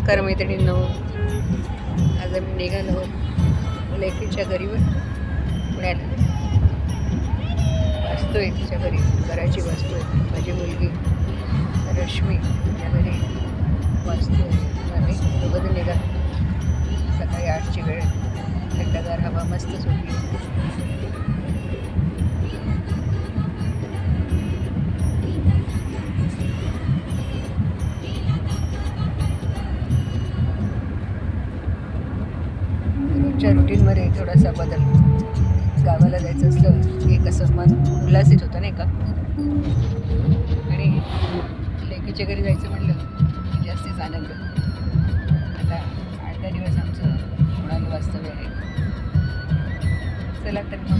नमस्कार मैत्रिणींनो. आज आम्ही निघालो लेकीच्या घरीवर पुण्याला. वाचतोय तिच्या घरी घराची वाचतोय माझी मुलगी रश्मी या घरी वाचतोय आम्ही दोघं निघा सकाळी आठची वेळ थंडगार हवा मस्त सुटली रोजच्या रुटीनमध्ये थोडासा बदल. गावाला जायचं असलं की कसं मन उल्हासित होतं नाही का? आणि लेकीच्या घरी जायचं म्हणलं की जास्तीच आनंद. आता आठ दहा दिवस आमचं होणार वास्तव्य आहे. चला तर मग.